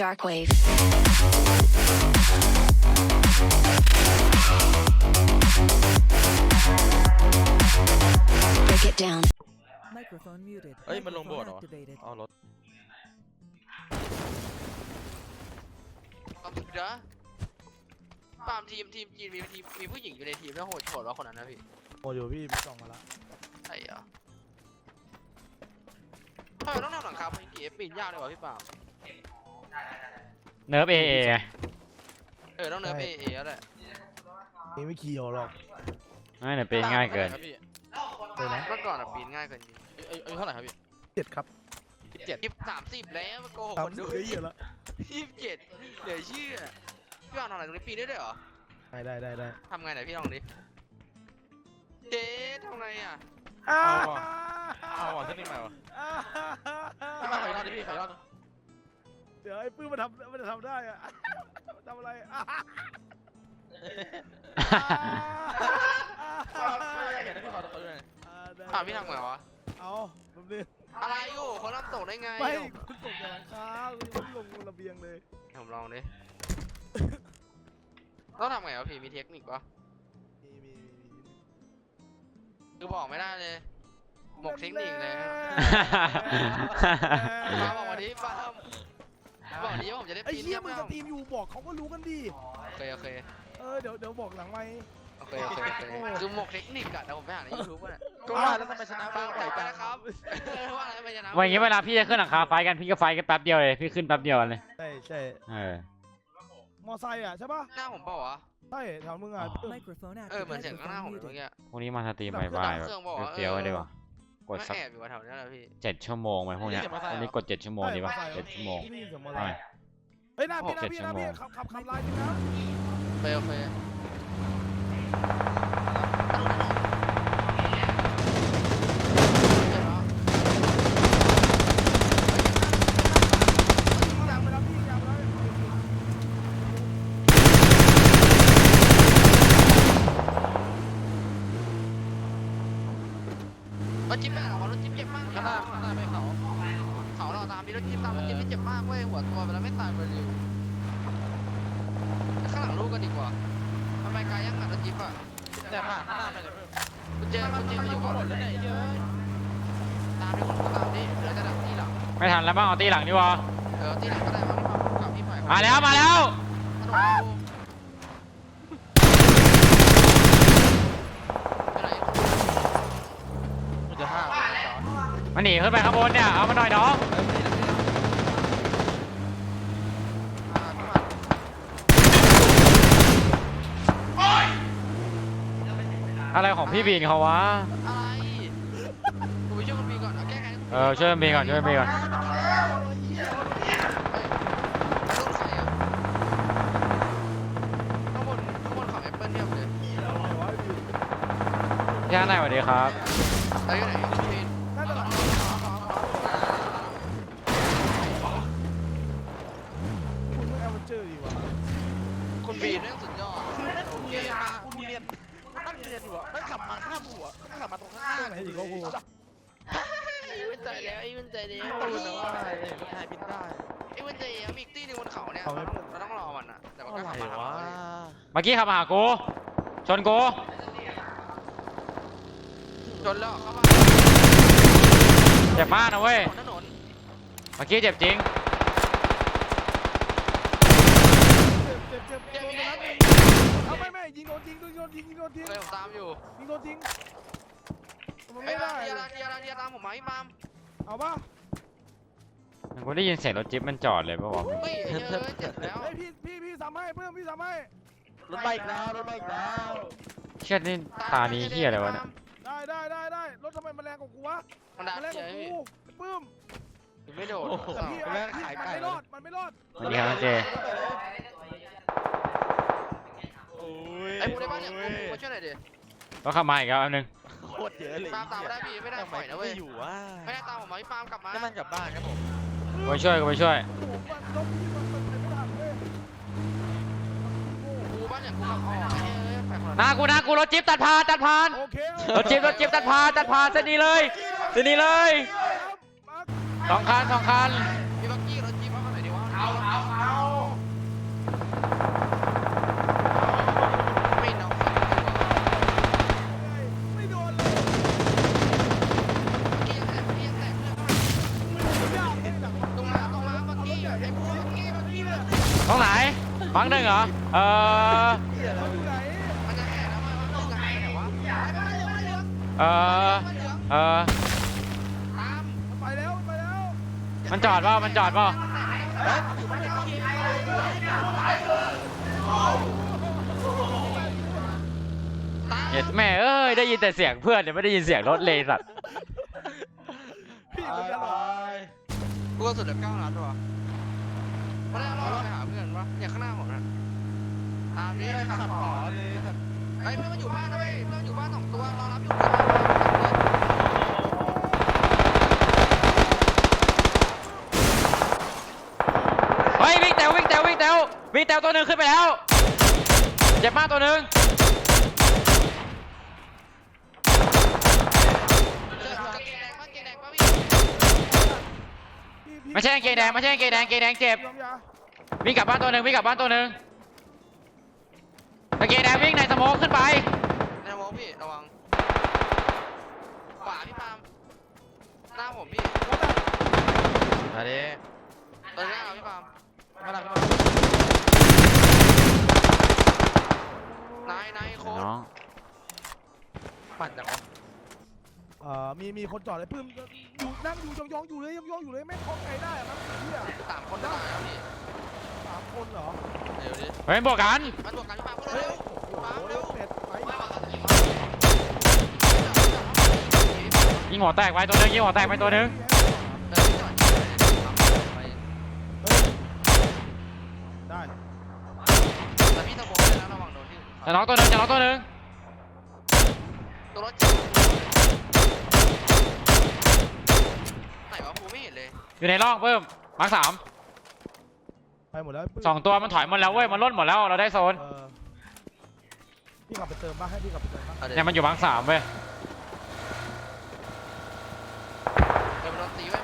Darkwave. Break it down. Microphone muted. เอ้ยมันลงโบสถ์เหรอ Microphone activated. เอารถ เอาสุดนะปาล์มทีมทีมจีนมีทีมมีผู้หญิงอยู่ในทีมแล้วโหดโหดว่าคนนั้นนะพี่โอ้อยู่พี่พี่ส่งมาละใช่เหรอทำไมต้องทำหลังคาพันกี่ปีนยากเลยวะพี่ปาล์ม เนิร์ฟเอเอเออต้องเนิร์ฟเอเอแล้วแหละนี่ไม่ขี่หรอกไม่เนี่ยเป็นง่ายเกินครับพี่เลยนะเมื่อก่อนอะปีนง่ายเกินจริงอายุอายุเท่าไหร่ครับพี่เจ็ดครับสิบเจ็ดยี่สามสิบแล้วมันโกหกตามคนดูเฮ้ยเหี้ยละยี่สิบเจ็ดเดี๋ยวเชื่อพี่ปาล์มทำอะไรตรงนี้ปีนได้ด้วยเหรอได้ได้ได้ได้ทำไงไหนพี่ลองดิเจ๊ทำไงอะอ้าเอาอะเทคนิคใหม่วะอ้าพี่มาขอยอดดิพี่ขอยอด เดี๋ยวไอ้ปื้มมันทำมันจะทำได้อะ มันทำอะไรอ้าไม่อยากเห็นนะพี่ขอขอดูหน่อยได้อ่าพี่ทำไงวะ เอาผมดิอะไรโอ้เขาน้ำตกได้ไงไม่คุณตกจากหลังคาคุณยังไม่ลงบนระเบียงเลย ผมลองดิต้องทำไงวะพี่มีเทคนิคปะมีมีมีมีคือบอกไม่ได้เลยหมกเทคนิคเลยแม่ปาล์มบอกวันนี้ปาล์ม บอกวันนี้ว่าผมจะได้ไอ้ปีนเหี้ยมึงสปาล์ตรีมอยู่บอกเขาก็รู้กันดิโอเคโอเคเออเดี๋ยวเดี๋ยวบอกหลังไมค์โอเคโอเคโอเคคือหมกเทคนิคอะแต่ผมไปหาในยูทูบอะเนี่ยก็ว่าแล้วทำไมชนะปาล์มบ่อยไปจังนะครับว่าอะไรไม่ชนะวันนี้เวลาพี่จะขึ้นหลังคาไฟกันพี่ก็ไฟกันแป๊บเดียวเลยพี่ขึ้นแป๊บเดียวเลยใช่ใช่เออมอไซค์อะใช่ปะหน้าผมเปล่าวะใช่แถวมึงอะอ๋อ Microphone เออเหมือน activated. เสียงข้างหน้าผมเลยเมื่อ Microphone กี้พรุ่งนี้มาสตรีมแบบบ่ายๆเคแบรื่องบอกว่าบเฟี้ยวเออๆดี กว่ากดไม่สักแอบอยู่แถวนี้แหละพี่เจ็ดชั่วโมงไหมพวกเนี้ยวันนี้กดเจ็ดชั่วโมงดีป่ะเจ็ดชั่วโมงพี่ได้ยินเสียงมอใช่ไซค์เฮ้ยหน้าพี่หน้าเจ็ดพี่ชั่หวน้าโมพี่งขับขับขับไลน์พี่นะโอเคโอเคยางไปแล้วพี่ยางไปแล้ว รถจิ๊บแม่งรถจิ๊บเจ็บมาก ข้างหน้าข้างหน้าไปเขา เขาเราตามมีรถจิ๊บตามรถจิ๊บที่เจ็บมากเว้ยหัวตัวไปแล้วไม่ตายไปเร็วข้างหลังลูกกันดีกว่ามันไปไกลยังอะรถจิ๊บอะ แต่ผ่านข้างหน้าไปเลยคุณเจเจ๊คุมันณเจเจ๊มามาออยู่ยู่ก่ข้าอนงบนแล้วเนี่ยเยอะตามดิคุณตามดิเดี๋ยวจะดักที่หลังไม่ทันแล้วบ้างเอาตีหลังดีกว่าเออที่หลังก็ได้มั้งกับพี่ใหม่มาแล้วมาแล้วถนนกูไปไหนมันจะห้ามันหนีขึ้นไปข้างบนเนี่ยเอามาหน่อยน้อง อ่าพี่ใหม่ อะไรของพี่บีนเขาวะ อะไรกูไปช่วยคุณบีก่อนเอาแก้ไขเออช่วยมันบีก่อนช่วยมันบีก่อนเฮ้ยโดนใครอะข้างบนข้างบนของแอปเปิลเนี่ยเลยพี่ข้างในสวัสดีครับเอ้ยไหน ม่ขับมาตรงข้างหน้าไหนอีกเขากูไอ้มันใจแล้วไอ้มันใจแล้วตูนนะว่าไอ้รถไทยบินได้ไอ้มันใจแล้วมีอีกตีหนึงบนเขาเนี่ยเขาไม่เราต้องรอมันอะแต่มันอะก็ขับไรมาหาวะเราดิเมื่อกี้ขับมาหากูชนกูจนแล้วเข้ามาเจ็บมากนะเว้ยบนถนนเมื่อกี้เจ็บจริงเจ็บเจ็บเจ็บโดนไปนัดหนึ่งเอาไม่ไม่ยิงโดนยิงโดนยิงยิงโดนยิงเลยผมตามอยู่ยิงโดนยิง มันไอ้ไม่ยได้เดียร์เดียร์เดียร์ตามผมมาพี่มามเอาป่ะกูได้ยินเสียงรถจิ๊บมันจอดเลยป่าวะเฮ้ยเยอะเจ็บแล้วเฮ้ยพี่พี่พี่ทำให้เพื่อนพี่ทำให้ รถไบค์แล้วรถไบค์แล้วเชี่ยนี่ตานี้เฮียอะไรวะเนี่ยได้ได้ได้ได้รถทำไมมันแรงกว่ากูวะมันดัมันนแรงเฉกว่ายพี่กูไอ้ปื้มไม่โดดแต่พี่มันไม่รอดมันไม่รอดสวัสดีครับน้องเจโอ้ยไอ้พูดได้ป่ะเนี่ยกูมาช่วยหน่อยดิต้องขับมาอีกแล้วอันนึงโค ตรเยอะเลยตามตามไม่ได้พี่ไม่ได้ทำปไมล่อยนะเว้ยไม่อยู่วะไม่ได้ตามผมมาพี่ปามกลับมา ให้มันกลับบ้านครับผมกูไปช่วยกูไปช่วยโอ้โหมันรถพี่มันมันเป็นไม่ทันเว้ยกูบ้านอย่างกูขับออกไอ้เอ้ยไปคนหน้าละกูหน้ากูรถจิ๊บตัดผ่านตัดผ่านโอเครถจิ๊บรถจิ๊บตัดผ่านตัดผ่านเส้นนี้เลยเส้นนี้เลยสองคันสองคัน มีบักกี้รถจี๊ปว่าข้างไหนดีวะ ไม่น้อง ไม่โดนเลย กี้ยังแตกกี้ยังแตกเพื่อนเข้ามา ไม่ยากเลยแบบ ตรงมาตรงมาเมื่อกี้ไอ้พวกเมื่อกี้เมื่อกี้เลย ตรงไหน บังหนึ่งเหรอ เออเขาอยู่ไหนมันจะแห่แล้วมันมันจะแห่ไหนวะไอ้บ้านเหลืองเออบ้านเหลืองเออตามไปแล้วไปแล้วมันจอดเปล่ามันจอดเปล่าเฮ้ยอยู่บ้านเหลืองทีตามเห็ดแม่เอ้ยได้ยินแต่เสียงเพื่อนเนี่ยไม่ได้ยินเสียงรถเลยสัตว์พี่เหมือนกันเหรอกูก็สุดเหลือเก้านัดว่ะ มาได้เราไปหาเพื่อนวะเนี่ยข้างหน้าผมน่ะตามนี้ขัดขอเลยไอ้เพื่อนมันอยู่บ้านนะเว้ยเพื่อนมันอยู่บ้านสองตัวรอรับอยู่เฮ้ยวิ่งแตววิ่งแตววิ่งแตววิ่งแตวตัวหนึ่งขึ้นไปแล้ว เจ็บมากตัวหนึ่ง เจอกางเกงแดงบ้านเกงแดงป่ะพี่ พี่พี่ไม่ใช่กางเกงแดงไม่ใช่กางเกงแดงกางเกงแดงเจ็บยอมยาวิ่งกลับบ้านตัวหนึ่งวิ่งกลับบ้านตัวหนึ่งกางเกงแดงวิ่งในสโมองขึ้นไปในวอลพี่ระวังขวาพี่ปาล์มหน้าผมพี่อันนี้เออหน้าเราพี่ปาล์มมาดักนายนายโค้ดน้องปั่นจังวะ เอ่อมีมีคนจอดเลยปื้มอยู่นั่งอยู่ยองๆอยู่เลยยองๆอยู่เลยไม่คล้องไกลได้อะครับเฮียสามคนจะตายแล้วพี่สามคนเหรอเร็วดิเฮ้ยบวกกันมันบวกกันพี่ปาล์มพวกเราเร็วโอ้ปาล์มโหเร็วเป็ดไปยิงหัวแตกไปตัวหนึ่งยิงหัวแตกไปตัวหนึ่งเออพี่จอดอยู่เลยไปเฮ้ยได้แต่พี่ตะโกนเลยนะระวังโดนที่จะน้องตัวหนึ่งจะน้องตัวหนึ่งตัวรถจิ๋วไหนวะกูไม่เห็นเลย อยู่ในร่องเพิ่มมาร์คสามไปหมดแล้วปื้มสองตัวมันถอยหมดแล้วเว้ยมันล่นหมดแล้วเราได้โซนเออพี่กลับไปเติมบ้างให้พี่กลับไปเติมบ้างเอาดี๋วเนี่ยมันอยู่มาร์คสามเว้ยเดี๋ยวมันโดนตีไว้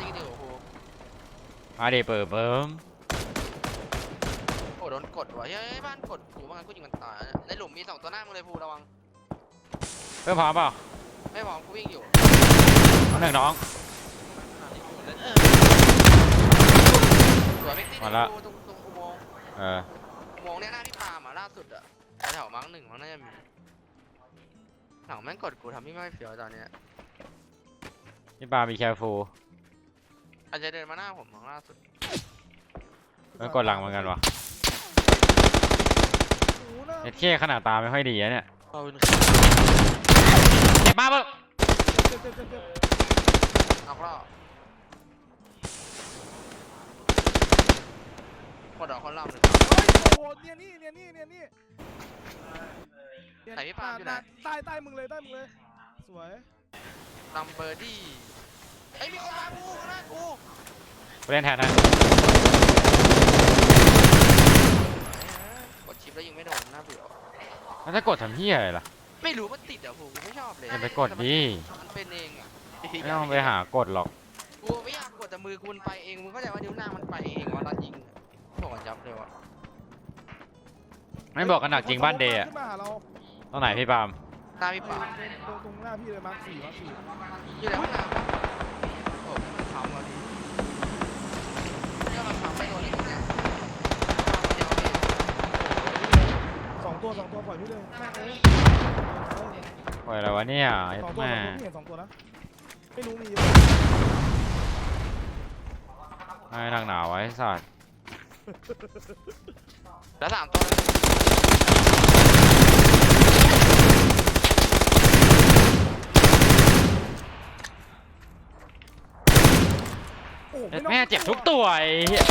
ตีกันอยู่โอ้โหมาดิเปิดเพิ่มโอ้โดนกดว่ะเฮ้ยบ้านกดกูว่างั้นกูยิงมันตายนะในหลุมมีสองตัวหน้ามึงเลยภูระวัง เพิ่มพร้อมเปล่าไม่พร้อมกูวิ่งอยู่น้องหนึ่งน้องสวยไม่ตีมาละ ตรงตรงตรงอุโมงค์เอออุโมงค์เนี่ยหน้าพี่ปาล์มอะล่าสุดอะแถวมั้งหนึ่งมั้งน่าจะมีหลังแม่งกดกูทำให้ไม่เฟี้ยวตอนเนี้ยพี่ปามีแคฟูอาจจะเดินมาหน้าผมมั้งล่าสุดมันกดหลังเหมือนกันวะโอ้โหน่าเอ็ดเคขนาดตาไม่ค่อยดีอะเนี่ยขอบคุณเจ็บ มากเพิ่มเจ็บเจ็บเจ็บเจ็บเอาก็กดดอกคนล่ำเลยเฮ้ยโอ้โหเนี่ยนี่เนี่ยนี่เนี่ยนี่ไหนพี่ปาล์มอยู่ไหน ใต้ใต้มึงเลยใต้มึงเลย สวยนัมเบอร์ดี้ไอ้ยมีคนมากูข้างหน้ากูกูเล่นแทนนะกดชิปแล้วยิงไม่โดนน่าเบื่อมันจะกดทำเพี้ยอะไรล่ะ ไม่รู้มันติดอะผมกูไม่ชอบเลยอย่าไปกดดิ มันเป็นเองอะไม่ต้องไปหากดหรอก กูไม่อยากกดแต่มือกูมันไปเองมึงเข้าใจว่านิ้วนางมันไปเองวะตอนยิงบอกกันยับเลยวะไม่บอกกันหนักจริงบ้านเดย์อะขึ้นมาหาเราตรงไหนพี่ปาล์มหน้าพี่ปาล์มตรงตรงหน้าพี่เลยมาร์คสี่มาร์คสี่อยู่ในห้องน้ำปะโอ้มันทำวะพี่เนี่ยมันทำไม่โดนเลยเนี่ยเดี๋ยวพี่สองตัวสองตัวปล่อยพี่เลยแม่งเลย โอ้ยอะไรวะเนี่ยเอเอ็อดสองตัวแม่สองตัวพี่เห็นสองตัวนะไม่รู้มีเยอะไม่นักหนาวไว้สัตว์แล้วสามตัวโอ้โหเอ็ดไต้องแม่เจ็บทุกตัวไอ้เหี้ย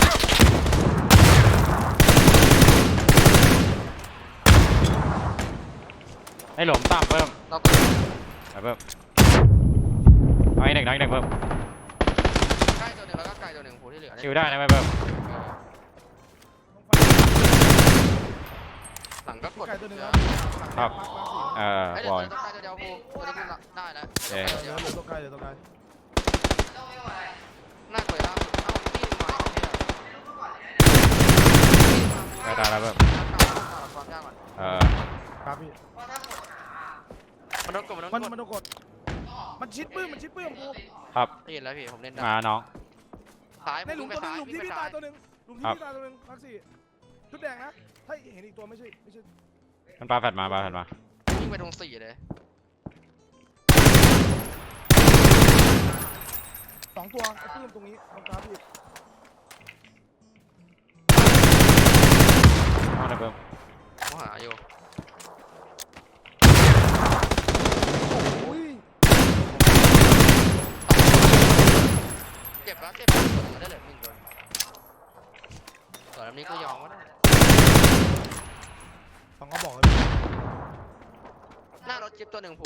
ไอ้หลมต่ำเพิ่มเราตัวไปเพิ่มเอาไอ้หนึ่งน้อยหนึ่งเพิ่มใกล้ตัวหนึ่งแล้วก็ไกลตัวหนึ่งผูที่เหลือเนี่ยชิวได้นะไม่เพิ่มเออหลังก็กดไก่ตัวหนึ่งเดี๋แล้ยววครับมาร์คมาร์คสี่เออไอ้บเดี๋ยวอยต้องไกลตัวเดียวภูตัวนี้กูได้แล้วเอ๊ะเดี๋ยวเดี๋ยวตัวไกลเดี๋ยวตัวไกลน่ากลัวล่าสุดเอ้าพี่มาเนี่ยได้ตายแล้วเพิ่มความยากก่อนเออครับพี่ มันโดนกดมันโดนมันกดมันโดนกด มันชิดปื้มมันชิดปื้มกูครับได้ยินแล้วพี่ผมเล่นได้มาน้อง ซ้ายในหลุมไปตัวหนึซ้างยหลุมวิ่ที่งไปพี่ซ้าตายยตัวหนึงหลุมที่ครับพี่ตายตัวหนึงพักสี่ชุดแดงนะ ถ้าเห็นอีกตัวไม่ใช่ไม่ใช่มันปลาแฟดมาปลาแฟดมา วิ่งไปตรงสี่เลยสองตัวไอ้ปื้มตรงนี้ตรงกลางพี่เอาเลยเพิ่มกูหาอยู่ โอ้ย เจ็บแล้วเจ็บแล้วได้เหลือหนึ่งตัวส่ว นอันนี้ก็ยอมก็ได้สองก็บอกเลยพี่หน้ารถจิ๊บตัวหนึ่งผู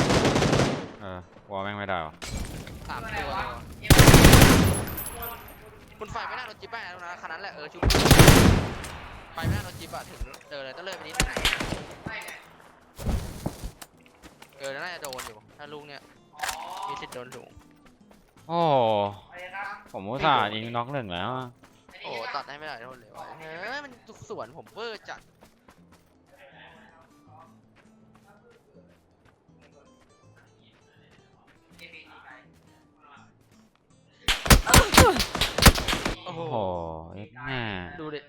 เออวอลแม่งไม่ได้หรอสามตัวคุณไฟไม่น่ารถจิ๊บแม่แล้วนะคันนั้นแหละเออชุบไฟไม่น่ารถจิ๊บอะถึงเดินเลยต้องเลยไปนิดนึงเออน่าจะโดนอยู่ถ้าลูกเนี่ยมีสิทธิ์โดนสูงโอ้ผมอุตส่าห์ยิงน็อกหนึ่งแล้วอะ โอ้ตัดให้ไม่ได้โทษเลยวะเฮ้ยมันสวนผมเวอร์จัดโอ้โหโอ้โหเอ็กแม่ดูดิ